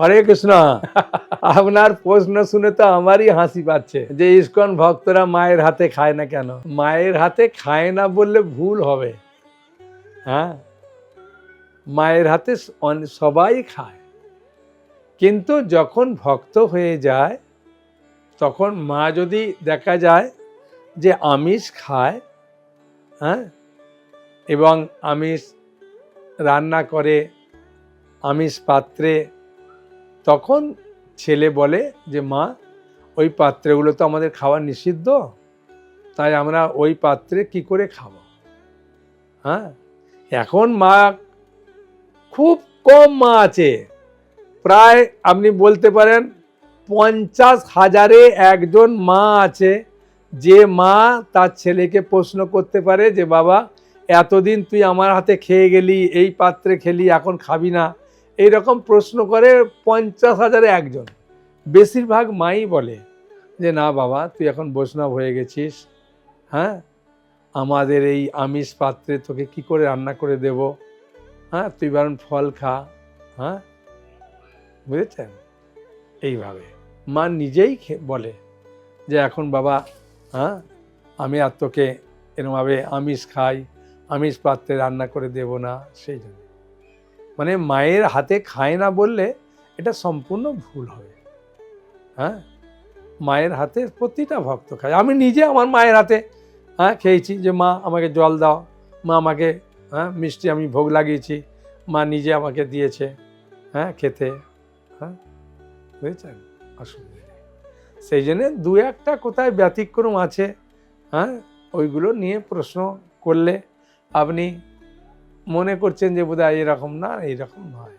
হরে কৃষ্ণ। আপনার প্রশ্ন শুনে তো আমারই হাসি পাচ্ছে যে ইস্কন ভক্তরা মায়ের হাতে খায় না কেন? মায়ের হাতে খায় না বললে ভুল হবে। হ্যাঁ? মায়ের হাতে সবাই খায়। কিন্তু যখন ভক্ত হয়ে যায়, তখন মা যদি দেখা যায় যে আমিষ খায় হ্যাঁ? এবং আমিষ রান্না করে, আমিষ পাত্রে তখন ছেলে বলে যে, মা, ওই পাত্রেগুলো তো আমাদের খাওয়া নিষিদ্ধ, তাই আমরা ওই পাত্রে কি করে খাব? হ্যাঁ? এখন মা খুব কম মা আছে। প্রায় আপনি বলতে পারেন পঞ্চাশ হাজারে একজন মা আছে, যে মা তার ছেলেকে প্রশ্ন করতে পারে যে, বাবা, এতদিন তুই আমার হাতে খেয়ে গেলি, এই পাত্রে খেলি, এখন খাবি না। এই রকম প্রশ্ন করে পঞ্চাশ হাজারে একজন। বেশিরভাগ মাই বলে যে, না বাবা, তুই এখন বৈষ্ণব হয়ে গেছিস হ্যাঁ? আমাদের এই আমিষ পাত্রে তোকে কি করে রান্না করে দেব? হ্যাঁ? তুই বরং ফল খা হ্যাঁ? বুঝেছেন? এইভাবে। মা নিজেই বলে যে, এখন বাবা হ্যাঁ? আমি আর তোকে এরমভাবে আমিষ খাই, আমিষ পাত্রে রান্না করে দেব না। সেই জন্য। মানে মায়ের হাতে খায় না বললে এটা সম্পূর্ণ ভুল হবে। হ্যাঁ? মায়ের হাতে প্রতিটা ভক্ত খায়। আমি নিজে আমার মায়ের হাতে হ্যাঁ খেয়েছি যে, মা, আমাকে জল দাও। মা, আমাকে হ্যাঁ মিষ্টি আমি ভোগ লাগিয়েছি। মা নিজে আমাকে দিয়েছে হ্যাঁ খেতে। হ্যাঁ? বুঝেছেন? অসুবিধা নেই সেই জন্যে দু একটা কোথায় ব্যতিক্রম আছে হ্যাঁ ওইগুলো নিয়ে প্রশ্ন করলে আপনি মনে করছেন যে বোধহয় এরকম না এরকম নয়।